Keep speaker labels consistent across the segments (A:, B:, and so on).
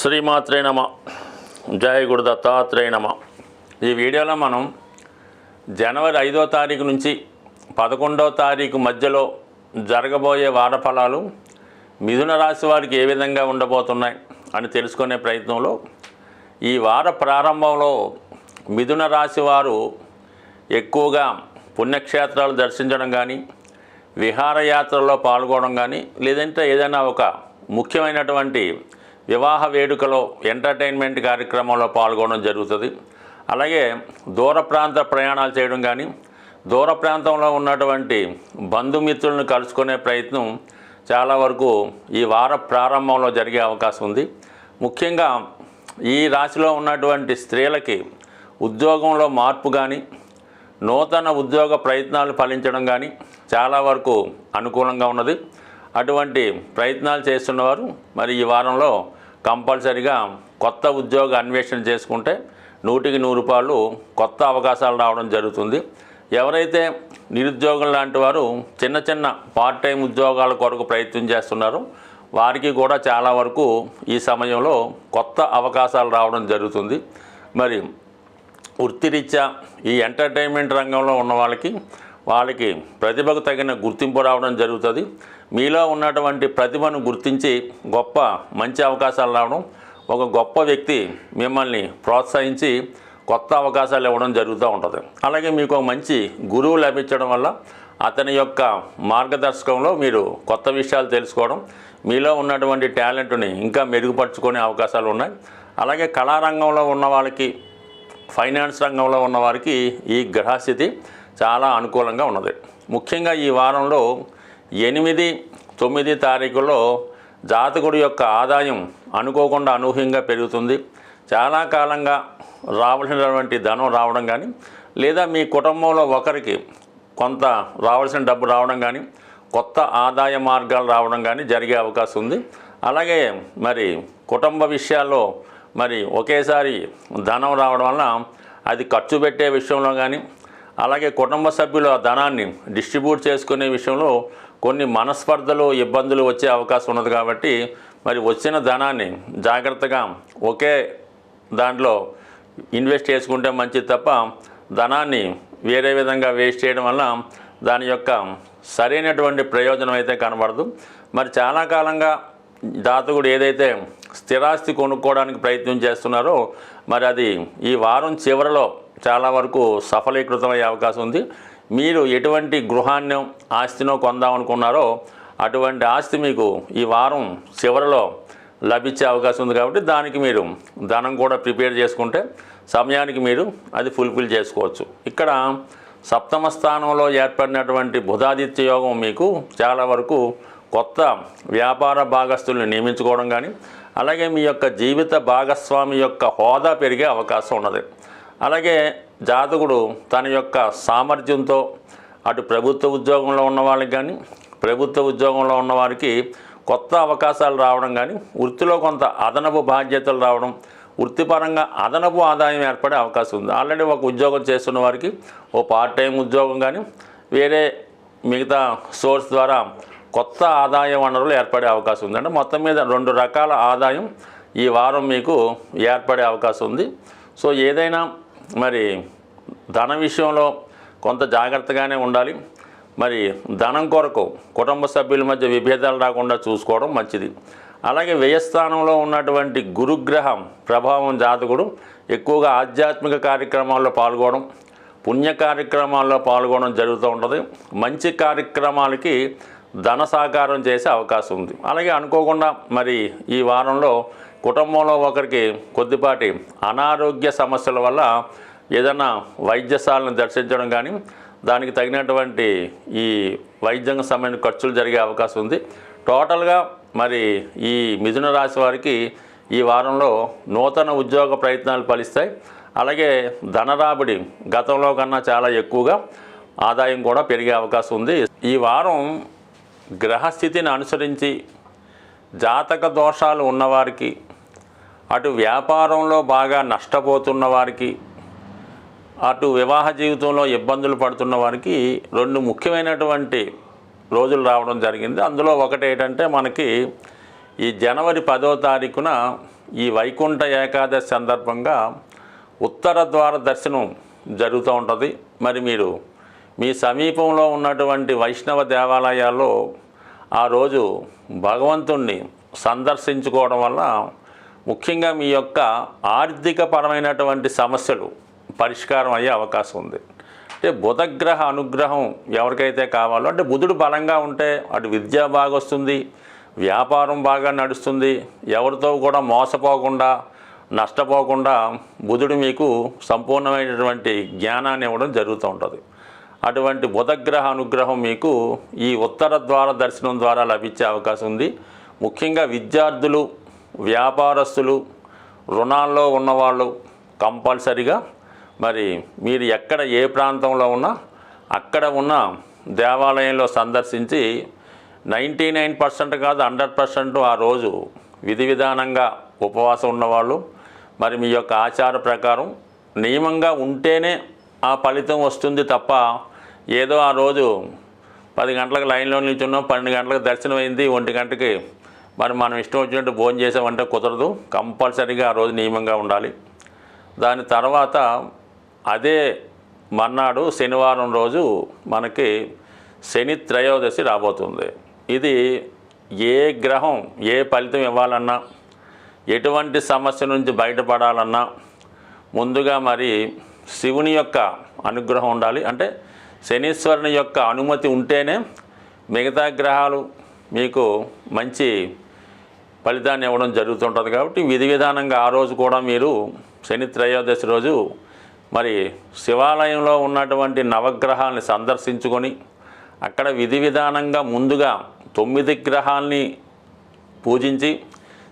A: శ్రీమాత్రే నమ. జయ గురు దత్తాత్రేయ నమ. ఈ వీడియోలో మనం జనవరి ఐదో తారీఖు నుంచి పదకొండవ తారీఖు మధ్యలో జరగబోయే వార ఫలాలు మిథున రాశి వారికి ఏ విధంగా ఉండబోతున్నాయి అని తెలుసుకునే ప్రయత్నంలో ఈ వార ప్రారంభంలో మిథున రాశి వారు ఎక్కువగా పుణ్యక్షేత్రాలు దర్శించడం కానీ విహారయాత్రలో పాల్గొనడం కానీ లేదంటే ఏదైనా ఒక ముఖ్యమైనటువంటి వివాహ వేడుకలో ఎంటర్టైన్మెంట్ కార్యక్రమంలో పాల్గొనడం జరుగుతుంది. అలాగే దూర ప్రాంత ప్రయాణాలు చేయడం కానీ దూర ప్రాంతంలో ఉన్నటువంటి బంధుమిత్రులను కలుసుకునే ప్రయత్నం చాలా వరకు ఈ వార ప్రారంభంలో జరిగే అవకాశం ఉంది. ముఖ్యంగా ఈ రాశిలో ఉన్నటువంటి స్త్రీలకి ఉద్యోగంలో మార్పు కానీ నూతన ఉద్యోగ ప్రయత్నాలు ఫలించడం కానీ చాలా వరకు అనుకూలంగా ఉన్నది. అటువంటి ప్రయత్నాలు చేస్తున్నవారు మరి ఈ వారంలో కంపల్సరిగా కొత్త ఉద్యోగ అన్వేషణ చేసుకుంటే నూటికి నూరు రూపాయలు కొత్త అవకాశాలు రావడం జరుగుతుంది. ఎవరైతే నిరుద్యోగం లాంటి వారు చిన్న చిన్న పార్ట్ టైం ఉద్యోగాల కొరకు ప్రయత్నం చేస్తున్నారో వారికి కూడా చాలా వరకు ఈ సమయంలో కొత్త అవకాశాలు రావడం జరుగుతుంది. మరి వృత్తిరీత్యా ఈ ఎంటర్టైన్మెంట్ రంగంలో ఉన్న వాళ్ళకి వాళ్ళకి ప్రతిభకు తగిన గుర్తింపు రావడం జరుగుతుంది. మీలో ఉన్నటువంటి ప్రతిభను గుర్తించి గొప్ప మంచి అవకాశాలు రావడం ఒక గొప్ప వ్యక్తి మిమ్మల్ని ప్రోత్సహించి కొత్త అవకాశాలు ఇవ్వడం జరుగుతూ ఉంటుంది. అలాగే మీకు ఒక మంచి గురువు లభించడం వల్ల అతని యొక్క మార్గదర్శకంలో మీరు కొత్త విషయాలు తెలుసుకోవడం మీలో ఉన్నటువంటి టాలెంట్ని ఇంకా మెరుగుపరుచుకునే అవకాశాలు ఉన్నాయి. అలాగే కళారంగంలో ఉన్న వాళ్ళకి ఫైనాన్స్ రంగంలో ఉన్న వారికి ఈ గ్రహస్థితి చాలా అనుకూలంగా ఉన్నది. ముఖ్యంగా ఈ వారంలో ఎనిమిది తొమ్మిది తారీఖులో జాతకుడి యొక్క ఆదాయం అనుకోకుండా అనూహ్యంగా పెరుగుతుంది. చాలా కాలంగా రావాల్సినటువంటి ధనం రావడం కానీ లేదా మీ కుటుంబంలో ఒకరికి కొంత రావాల్సిన డబ్బు రావడం కానీ కొత్త ఆదాయ మార్గాలు రావడం కానీ జరిగే అవకాశం ఉంది. అలాగే మరి కుటుంబ విషయాల్లో మరి ఒకేసారి ధనం రావడం వలన అది ఖర్చు పెట్టే విషయంలో కానీ అలాగే కుటుంబ సభ్యులు ఆ ధనాన్ని డిస్ట్రిబ్యూట్ చేసుకునే విషయంలో కొన్ని మనస్పర్ధలు ఇబ్బందులు వచ్చే అవకాశం ఉన్నది కాబట్టి మరి వచ్చిన ధనాన్ని జాగ్రత్తగా ఒకే దాంట్లో ఇన్వెస్ట్ చేసుకుంటే మంచిది తప్ప ధనాన్ని వేరే విధంగా వేస్ట్ చేయడం వల్ల దాని యొక్క సరైనటువంటి ప్రయోజనం అయితే కనబడదు. మరి చాలా కాలంగా దాతకుడు ఏదైతే స్థిరాస్తి కొనుక్కోవడానికి ప్రయత్నం చేస్తున్నారో మరి అది ఈ వారం చివరిలో చాలా వరకు సఫలీకృతమయ్యే అవకాశం ఉంది. మీరు ఎటువంటి గృహాన్ని ఆస్తినో కొందామనుకున్నారో అటువంటి ఆస్తి మీకు ఈ వారం చివరిలో లభించే అవకాశం ఉంది కాబట్టి దానికి మీరు ధనం కూడా ప్రిపేర్ చేసుకుంటే సమయానికి మీరు అది ఫుల్ఫిల్ చేసుకోవచ్చు. ఇక్కడ సప్తమ స్థానంలో ఏర్పడినటువంటి బుధాదిత్య యోగం మీకు చాలా వరకు కొత్త వ్యాపార భాగస్తుల్ని నియమించుకోవడం కానీ అలాగే మీ యొక్క జీవిత భాగస్వామి యొక్క హోదా పెరిగే అవకాశం ఉన్నది. అలాగే జాతకుడు తన యొక్క సామర్థ్యంతో అటు ప్రభుత్వ ఉద్యోగంలో ఉన్న వాళ్ళకి కానీ ప్రభుత్వ ఉద్యోగంలో ఉన్న వారికి కొత్త అవకాశాలు రావడం కానీ వృత్తిలో కొంత అదనపు బాధ్యతలు రావడం వృత్తిపరంగా అదనపు ఆదాయం ఏర్పడే అవకాశం ఉంది. ఆల్రెడీ ఒక ఉద్యోగం చేస్తున్న వారికి ఓ పార్ట్ టైం ఉద్యోగం కానీ వేరే మిగతా సోర్స్ ద్వారా కొత్త ఆదాయ వనరులు ఏర్పడే అవకాశం ఉంది. అంటే మొత్తం మీద రెండు రకాల ఆదాయం ఈ వారం మీకు ఏర్పడే అవకాశం ఉంది. సో ఏదైనా మరి ధన విషయంలో కొంత జాగ్రత్తగానే ఉండాలి. మరి ధనం కొరకు కుటుంబ సభ్యుల మధ్య విభేదాలు రాకుండా చూసుకోవడం మంచిది. అలాగే వ్యయస్థానంలో ఉన్నటువంటి గురుగ్రహం ప్రభావం జాతకుడు ఎక్కువగా ఆధ్యాత్మిక కార్యక్రమాల్లో పాల్గొనడం పుణ్య కార్యక్రమాల్లో పాల్గొనడం జరుగుతూ ఉంటుంది. మంచి కార్యక్రమాలకి ధన సహకారం చేసే అవకాశం ఉంది. అలాగే అనుకోకుండా మరి ఈ వారంలో కుటుంబంలో ఒకరికి కొద్దిపాటి అనారోగ్య సమస్యల వల్ల ఏదైనా వైద్యశాలను దర్శించడం కానీ దానికి తగినటువంటి ఈ వైద్యం సంబంధించిన ఖర్చులు జరిగే అవకాశం ఉంది. టోటల్గా మరి ఈ మిథున రాశి వారికి ఈ వారంలో నూతన ఉద్యోగ ప్రయత్నాలు ఫలిస్తాయి. అలాగే ధనరాబడి గతంలో కన్నా చాలా ఎక్కువగా ఆదాయం కూడా పెరిగే అవకాశం ఉంది. ఈ వారం గ్రహస్థితిని అనుసరించి జాతక దోషాలు ఉన్నవారికి అటు వ్యాపారంలో బాగా నష్టపోతున్న వారికి అటు వివాహ జీవితంలో ఇబ్బందులు పడుతున్న వారికి రెండు ముఖ్యమైనటువంటి రోజులు రావడం జరిగింది. అందులో ఒకటి ఏంటంటే మనకి ఈ జనవరి పదో తారీఖున ఈ వైకుంఠ ఏకాదశి సందర్భంగా ఉత్తర ద్వార దర్శనం జరుగుతూ ఉంటుంది. మరి మీరు మీ సమీపంలో ఉన్నటువంటి వైష్ణవ దేవాలయాల్లో ఆ రోజు భగవంతుణ్ణి సందర్శించుకోవడం వల్ల ముఖ్యంగా మీ యొక్క ఆర్థికపరమైనటువంటి సమస్యలు పరిష్కారం అయ్యే అవకాశం ఉంది. అంటే బుధగ్రహ అనుగ్రహం ఎవరికైతే కావాలో అంటే బుధుడు బలంగా ఉంటే అటు విద్య బాగా వస్తుంది వ్యాపారం బాగా నడుస్తుంది ఎవరితో కూడా మోసపోకుండా నష్టపోకుండా బుధుడు మీకు సంపూర్ణమైనటువంటి జ్ఞానాన్ని ఇవ్వడం జరుగుతూ ఉంటుంది. అటువంటి బుధగ్రహ అనుగ్రహం మీకు ఈ ఉత్తర ద్వార దర్శనం ద్వారా లభించే అవకాశం ఉంది. ముఖ్యంగా విద్యార్థులు వ్యాపారస్తులు రుణాల్లో ఉన్నవాళ్ళు కంపల్సరిగా మరి మీరు ఎక్కడ ఏ ప్రాంతంలో ఉన్నా అక్కడ ఉన్న దేవాలయంలో సందర్శించి నైంటీ నైన్ పర్సెంట్ కాదు హండ్రెడ్ పర్సెంట్ ఆ రోజు విధి విధానంగా ఉపవాసం ఉన్నవాళ్ళు. మరి మీ యొక్క ఆచార ప్రకారం నియమంగా ఉంటేనే ఆ ఫలితం వస్తుంది తప్ప ఏదో ఆ రోజు పది గంటలకు లైన్లో నిల్చున్నాం పన్నెండు గంటలకు దర్శనం అయింది ఒంటి గంటకి మరి మనం ఇష్టం వచ్చినట్టు భోజనం చేసామంటే కుదరదు. కంపల్సరీగా ఆ రోజు నియమంగా ఉండాలి. దాని తర్వాత అదే మర్నాడు శనివారం రోజు మనకి శని త్రయోదశి రాబోతుంది. ఇది ఏ గ్రహం ఏ ఫలితం ఇవ్వాలన్నా ఎటువంటి సమస్య నుంచి బయటపడాలన్నా ముందుగా మరి శివుని యొక్క అనుగ్రహం ఉండాలి. అంటే శనీశ్వరుని యొక్క అనుమతి ఉంటేనే మిగతా గ్రహాలు మీకు మంచి ఫలితాన్ని ఇవ్వడం జరుగుతుంటుంది కాబట్టి విధి విధానంగా ఆ రోజు కూడా మీరు శని త్రయోదశి రోజు మరి శివాలయంలో ఉన్నటువంటి నవగ్రహాలని సందర్శించుకొని అక్కడ విధి విధానంగా ముందుగా తొమ్మిది గ్రహాల్ని పూజించి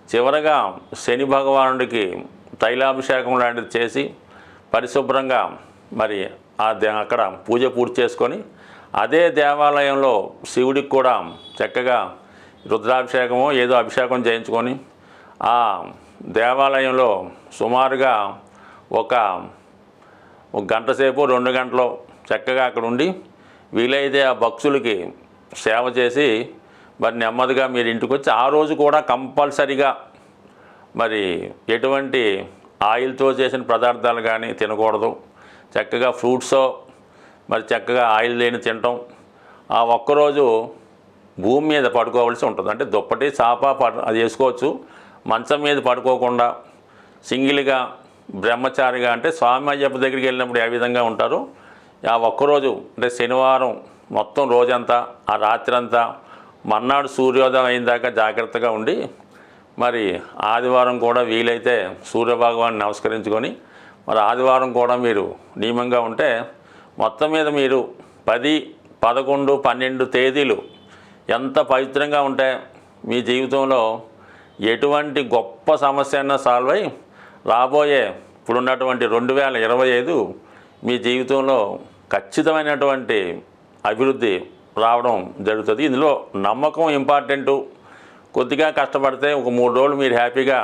A: చివరగా శని భగవానుడికి తైలాభిషేకం లాంటిది చేసి పరిశుభ్రంగా మరి ఆ దే- అక్కడ పూజ పూర్తి చేసుకొని అదే దేవాలయంలో శివుడికి కూడా చక్కగా రుద్రాభిషేకము ఏదో అభిషేకం చేయించుకొని ఆ దేవాలయంలో సుమారుగా ఒక ఒక గంట సేపు రెండు గంటలు చక్కగా అక్కడ ఉండి వీలైతే ఆ భక్తులకి సేవ చేసి మరి నెమ్మదిగా మీరు ఇంటికి వచ్చి ఆ రోజు కూడా కంపల్సరిగా మరి ఎటువంటి ఆయిల్తో చేసిన పదార్థాలు కానీ తినకూడదు. చక్కగా ఫ్రూట్స్ మరి చక్కగా ఆయిల్ లేని తినటం ఆ ఒక్కరోజు భూమి మీద పడుకోవాల్సి ఉంటుంది. అంటే దుప్పటి చాప అది వేసుకోవచ్చు. మంచం మీద పడుకోకుండా సింగిల్గా బ్రహ్మచారిగా అంటే స్వామి అయ్యప్ప దగ్గరికి వెళ్ళినప్పుడు ఏ విధంగా ఉంటారు? ఆ ఒక్కరోజు అంటే శనివారం మొత్తం రోజంతా ఆ రాత్రి అంతా మర్నాడు సూర్యోదయం అయిన దాకా జాగ్రత్తగా ఉండి మరి ఆదివారం కూడా వీలైతే సూర్యభగవాన్ని నమస్కరించుకొని మరి ఆదివారం కూడా మీరు నియమంగా ఉంటే మొత్తం మీద మీరు పది పదకొండు పన్నెండు తేదీలు ఎంత పవిత్రంగా ఉంటే మీ జీవితంలో ఎటువంటి గొప్ప సమస్య అయినా సాల్వ్ అయి రాబోయే ఇప్పుడున్నటువంటి రెండు వేల ఇరవై ఐదు మీ జీవితంలో ఖచ్చితమైనటువంటి అభివృద్ధి రావడం జరుగుతుంది. ఇందులో నమ్మకం ఇంపార్టెంటు కొద్దిగా కష్టపడితే ఒక మూడు రోజులు మీరు హ్యాపీగా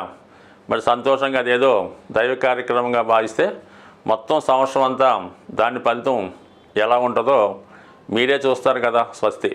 A: మరి సంతోషంగా అదేదో దైవ కార్యక్రమంగా భావిస్తే మొత్తం సంవత్సరం అంతా దాని ఫలితం ఎలా ఉంటుందో మీరే చూస్తారు కదా స్వస్తి.